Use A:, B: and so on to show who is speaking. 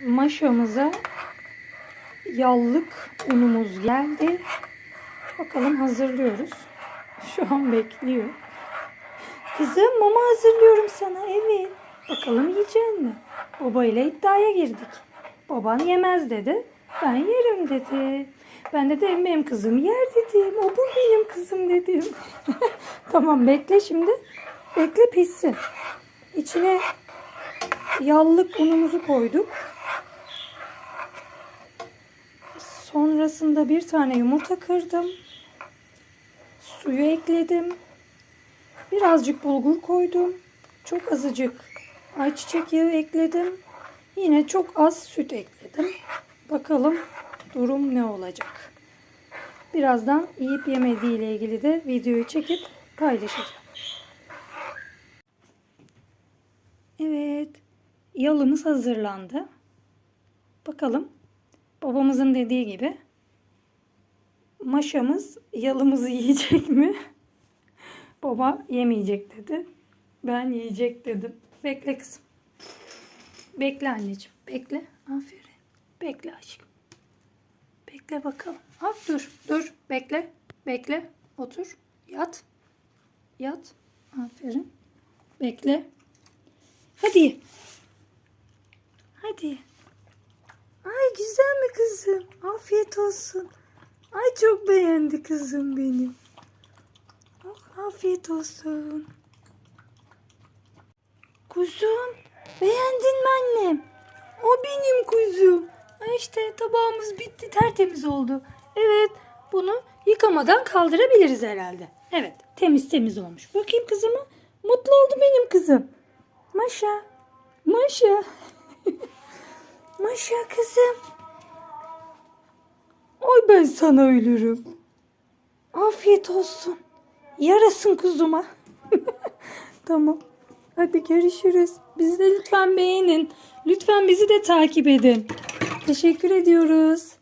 A: maşamıza yallık unumuz geldi. Bakalım hazırlıyoruz. Şu an bekliyor. Kızım mama hazırlıyorum sana. Evet. Bakalım yiyecek mi? Baba ile iddiaya girdik. Baban yemez dedi. Ben yerim dedi. Ben de dedim benim kızım yer dedim. O bu benim kızım dedim. tamam bekle şimdi. Bekle pişsin. İçine yallık unumuzu koyduk. Sonrasında bir tane yumurta kırdım. Suyu ekledim. Birazcık bulgur koydum. Çok azıcık ayçiçek yağı ekledim. Yine çok az süt ekledim. Bakalım durum ne olacak. Birazdan yiyip yemediği ile ilgili de videoyu çekip paylaşacağım. Evet. Yalımız hazırlandı. Bakalım babamızın dediği gibi maşamız yalımızı yiyecek mi? Baba yemeyecek dedi. Ben yiyecek dedim. Bekle kızım. Bekle anneciğim. Bekle. Aferin. Bekle aşkım. Bekle bakalım. Ha, dur. Dur. Bekle. Bekle. Otur. Yat. Yat. Aferin. Bekle. Hadi. Hadi. Ay güzel mi kızım? Afiyet olsun. Ay çok beğendi kızım benim. Oh, afiyet olsun. Kuzum, beğendin mi annem? O benim kuzum. İşte tabağımız bitti, tertemiz oldu. Evet, bunu yıkamadan kaldırabiliriz herhalde. Evet, temiz temiz olmuş. Bakayım kızıma. Mutlu oldu benim kızım. Maşa, Maşa. Maşa kızım. Ay ben sana ölürüm. Afiyet olsun. Yarasın kuzuma. tamam. Hadi görüşürüz. Bizi de lütfen beğenin. Lütfen bizi de takip edin. Teşekkür ediyoruz.